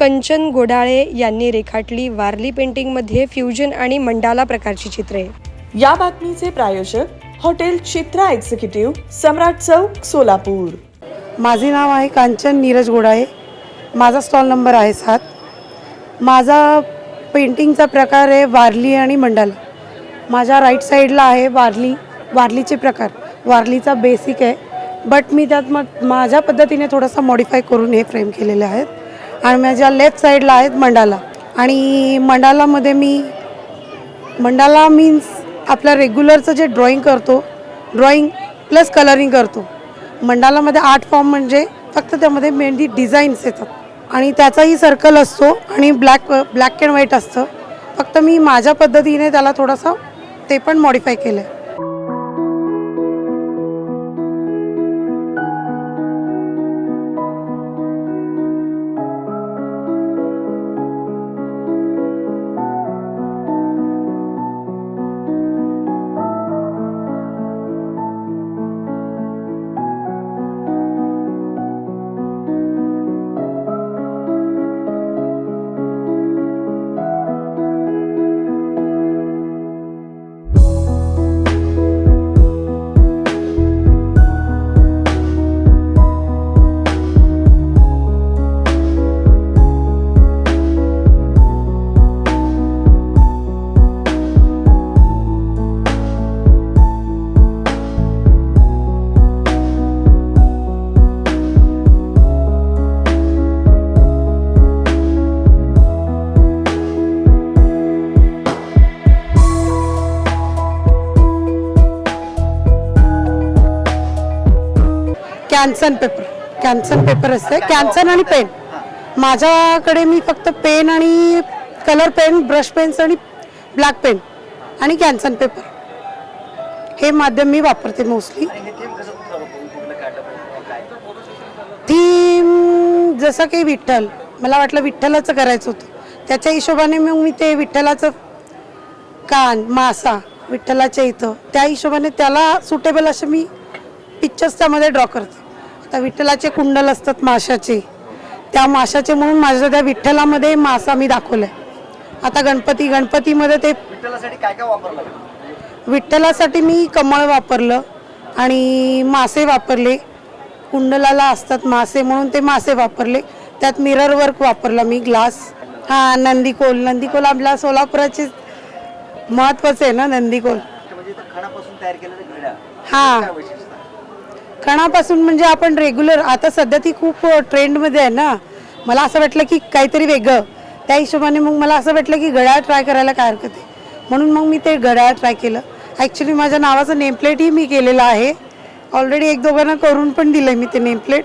कंचन गोडाळे यांनी रेखाटली वारली पेंटिंगमध्ये फ्युजन आणि मंडाला प्रकारची चित्रे. या बातमीचे प्रायोजक हॉटेल चित्रा एक्झिक्युटिव्ह सम्राट चौक सोलापूर. माझे नाव आहे कांचन नीरज गोडाळे. माझा स्टॉल नंबर आहे सात. माझा पेंटिंगचा प्रकार आहे वारली आणि मंडाला. माझ्या राईट साईडला आहे वारली वारलीचे प्रकार. वारलीचा बेसिक आहे. बट मी त्यात मग माझ्या पद्धतीने थोडासा मॉडिफाय करून हे फ्रेम केलेले आहेत. आणि माझ्या लेफ्ट साईडला आहेत मंडाला. आणि मंडालामध्ये मी मंडाला मीन्स आपल्या रेग्युलरचं जे ड्रॉइंग करतो ड्रॉइंग प्लस कलरिंग करतो. मंडालामध्ये आर्ट फॉर्म म्हणजे फक्त त्यामध्ये मेहंदी डिझाईन्स येतात. आणि त्याचाही सर्कल असतो आणि ब्लॅक ब्लॅक अँड व्हाईट असतं. फक्त मी माझ्या पद्धतीने त्याला थोडासा ते पण मॉडिफाय केलं आहे कॅन्सन पेपर कॅन्सन पेपर असते. कॅन्सन आणि पेन. माझ्याकडे मी फक्त पेन आणि कलर पेन ब्रश पेन्स आणि ब्लॅक पेन आणि कॅन्सन पेपर. हे माध्यम मी वापरते मोस्टली. थीम जसं काही विठ्ठल मला वाटलं विठ्ठलाचं करायचं होतं. त्याच्या हिशोबाने मग मी ते विठ्ठलाचं कान मासा विठ्ठलाच्या इथं त्या हिशोबाने त्याला सुटेबल असे मी पिक्चर्स त्यामध्ये ड्रॉ करते. आता विठ्ठलाचे कुंडल असतात माशाचे. त्या माशाचे म्हणून माझ्या त्या विठ्ठलामध्ये मासा मी दाखवलाय. आता गणपती गणपतीमध्ये ते विठ्ठलासाठी काय काय वापरलं? विठ्ठलासाठी मी कमळ वापरलं आणि मासे वापरले. कुंडलाला असतात मासे म्हणून ते मासे वापरले. त्यात मिरर वर्क वापरला मी ग्लास हा नंदीकोल. नंदीकोल आपल्या सोलापुराचे महत्त्वाचे आहे ना नंदीकोल. म्हणजे हा. कणापासून खणापासून म्हणजे आपण रेग्युलर आता सध्या ती खूप ट्रेंडमध्ये आहे ना. मला असं वाटलं की काहीतरी वेगळं. त्या हिशोबाने मग मला असं वाटलं की घड्याळ ट्राय करायला काय हरकत आहे? म्हणून मग मी ते घड्याळ ट्राय केलं. ॲक्च्युली माझ्या नावाचं नेमप्लेटही मी केलेलं आहे. ऑलरेडी एक दोघांना करून पण दिलं मी ते नेमप्लेट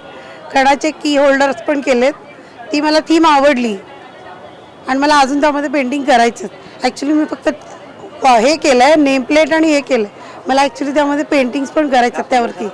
खणाचे की होल्डर्स पण केलेत. ती मला थीम आवडली. आणि मला अजून त्यामध्ये पेंटिंग करायचं ॲक्च्युली मी फक्त हे केलं आहे नेमप्लेट आणि हे केलं मला ॲक्च्युली त्यामध्ये पेंटिंग्स पण करायचं त्यावरती.